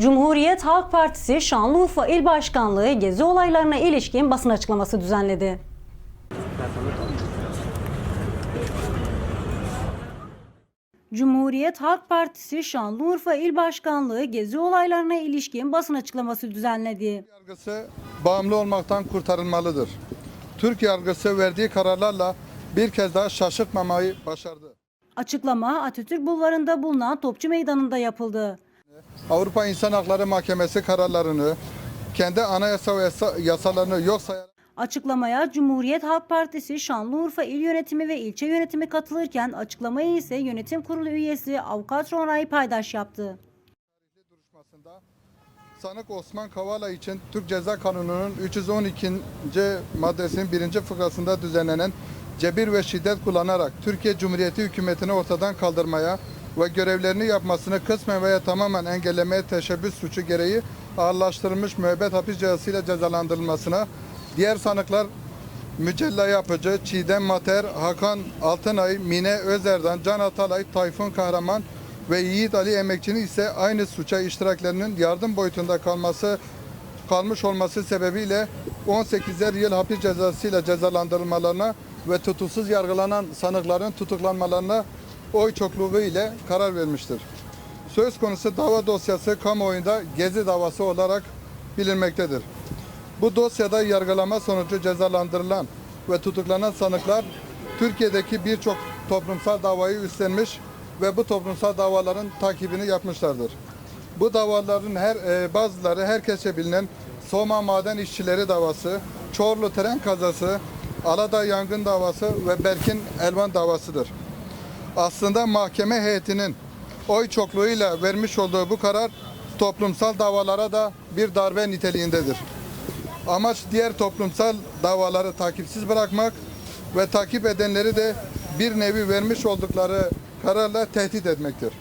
Cumhuriyet Halk Partisi Şanlıurfa İl Başkanlığı gezi olaylarına ilişkin basın açıklaması düzenledi. Cumhuriyet Halk Partisi Şanlıurfa İl Başkanlığı gezi olaylarına ilişkin basın açıklaması düzenledi. yargısı bağımlı olmaktan kurtarılmalıdır. Türk yargısı verdiği kararlarla bir kez daha şaşırtmamayı başardı. Açıklama Atatürk Bulvarı'nda bulunan Topçu Meydanı'nda yapıldı. Avrupa İnsan Hakları Mahkemesi kararlarını kendi anayasa ve yasa- yasalarını yok sayarak Açıklamaya Cumhuriyet Halk Partisi Şanlıurfa İl Yönetimi ve ilçe yönetimi katılırken açıklamayı ise yönetim kurulu üyesi Avukat Ronay Paydaş yaptı. duruşmasında sanık Osman Kavala için Türk Ceza Kanunu'nun 312. maddesinin 1. fıkrasında düzenlenen cebir ve şiddet kullanarak Türkiye Cumhuriyeti hükümetini ortadan kaldırmaya ve görevlerini yapmasını kısmen veya tamamen engellemeye teşebbüs suçu gereği ağırlaştırılmış müebbet hapis cezasıyla cezalandırılmasına, diğer sanıklar Mücella Yapıcı, Çiğdem Mater, Hakan Altınay, Mine Özerdan, Can Atalay, Tayfun Kahraman ve Yiğit Ali Emekçi'nin ise aynı suça iştiraklerinin yardım boyutunda kalması kalmış olması sebebiyle 18'er yıl hapis cezasıyla cezalandırılmalarına ve tutuksuz yargılanan sanıkların tutuklanmalarına oy çokluğu ile karar vermiştir. Söz konusu dava dosyası kamuoyunda gezi davası olarak bilinmektedir. Bu dosyada yargılama sonucu cezalandırılan ve tutuklanan sanıklar Türkiye'deki birçok toplumsal davayı üstlenmiş ve bu toplumsal davaların takibini yapmışlardır. Bu davaların her e, bazıları herkese bilinen Soma Maden İşçileri davası, Çorlu tren kazası, Alada yangın davası ve Berkin Elvan davasıdır. Aslında mahkeme heyetinin oy çokluğuyla vermiş olduğu bu karar toplumsal davalara da bir darbe niteliğindedir. Amaç diğer toplumsal davaları takipsiz bırakmak ve takip edenleri de bir nevi vermiş oldukları kararla tehdit etmektir.